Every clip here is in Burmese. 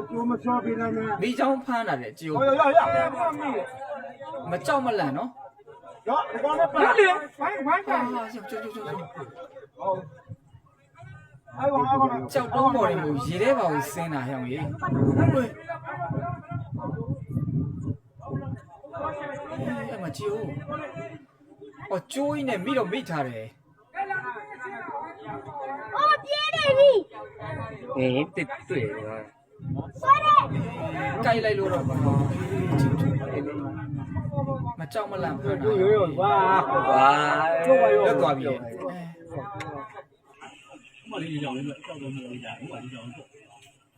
ကျိုးမချောပေးနိုင်မယ် မိချောင်းဖမ်းတာတဲ့ကြိုး ဟောရရရရမီ မကြောက်မလန့်နော် ရဒီကောင်နဲ့ပတ်လေဝိုင်းဝိုင်း ဟာ ကန် ဟာကြောက်ကြောက်ကြောက်ကြောက် ဟုတ်အဲ့ကောင်အဲ့ကောင် ကြောက်တုံးပေါ်တယ်မို့ရေထဲပါကိုဆင်းတာဟဲ့အောင်ကြီးဟွေအဲ့မကြည့်ဦးအော်ကျိုးကြီးနဲ့မိတော့မိထားတယ် 哦，别的你， အေးတစ်တွေ့တယ် ကွာ说的，ကြိုက်လိုက်လို့တော့ပါမကြောက်မလန့်ဖမ်းတာရိုးရိုးဝါကွာလွတ်သွားပြီပျ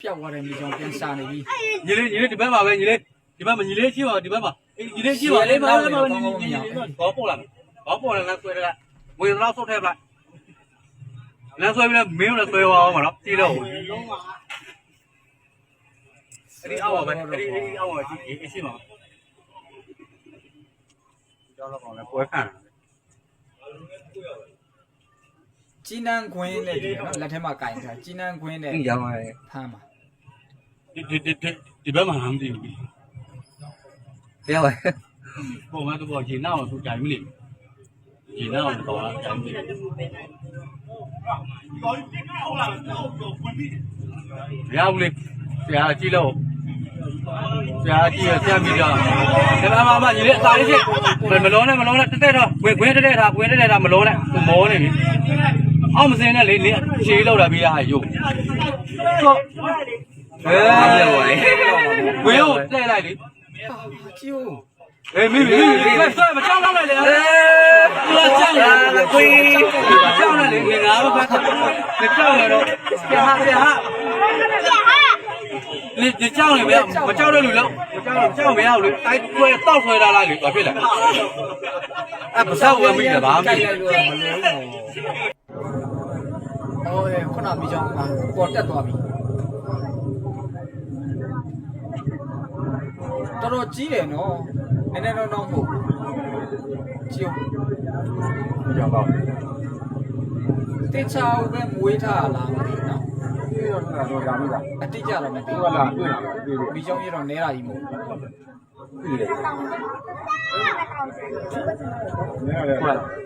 ောက်သွားတယ်မိချောင်းပြန်ရှာနေပြီညီလေးညီလေးဒီဘက်မှာပဲညီလေးဒီဘက်မှာညီလေးရှိပါဒီဘက်မှာအေးညီလေးရှိပါလေးပါလေးပါညီလေးညီလေးဘောပေါ်လာဘောပေါ်လာလမ်းဆွဲရဝေတော့ဆုတ်ထဲပလိုက်လမ်းဆွဲပြီးမင်းလည်းဆွဲအောင်မနော်ကြည့်တော့ အဲ့ဒီအောက်ပါပဲအဲ့ဒီအဲ့ဒီအောက်ပါကြည့်အေးရှိမှာကြောက်တော့ကောင်လည်းပွဲခံကြီးနန်းခွင်းနဲ့ဒီနော်လက်ထဲမှာကင်ထားကြီးနန်းခွင်းနဲ့ဒီကြောင်ရတယ်ဖမ်းပါဒီဒီဒီဒီဘက်မှာမသိဘူးပြောပါပုံမှန်တော့ရေနောက်သူတိုင်မိလိမ့်ရေနောက်တော့တိုင်မိလိမ့်ရဘူးလေဆရာကြည့်လို့ ဆရာကြည့်ရဆရာမိကြဒါမှမမညီလေးအသာလေးချက်မလုံးနဲ့မလုံးနဲ့တက်တက်တော့ဝင်ဝင်တက်တက်ထားဝင်တက်တက်ထားမလုံးနဲ့မောနေပြီအောက်မစင်းနဲ့လေလေရှေးလောက်တာပြီးရဟာယုတ်ဆိုအေးပြောပါလေဝင်းကိုလှည့်လိုက်လေကျိုးအေးမိမိမိဆွဲမကြောက်တော့လိုက်လေအေးသူကကြောက်ရအာတယ်ကွေးကြောက်နေလေငါမဖတ်ဘူးကြောက်နေတော့ပြဟာပြဟာလေကြောက်နေဗျမကြောက်တဲ့လူလောက်မကြောက်ကြောက်မရ ဘူးလေတိုက်ခွဲတောက်ဆွဲထားလိုက်လေဘာဖြစ်လဲအဲ့ပါစားဝယ်မိတယ်ဗာကြိုမိက်လိုက်လို့မလို့အော်ခုနမိချောင်းပေါ်တက်သွားပြီတော်တော်ကြီးတယ်နော်နည်းနည်းတော့တော့မဟုတ်ကျိုးကြောက်တော့တေချာဦးပဲမွေးထားလားမသိ ဘူးနော်ဒီတော့တော့ကြာပြီလားအတိအကျတော့မသိဒီဘူးကလာတွေ့လာပြီပြီမိချောင်းရတော့နဲတာကြီးမဟုတ်ပြီလေနေရတယ်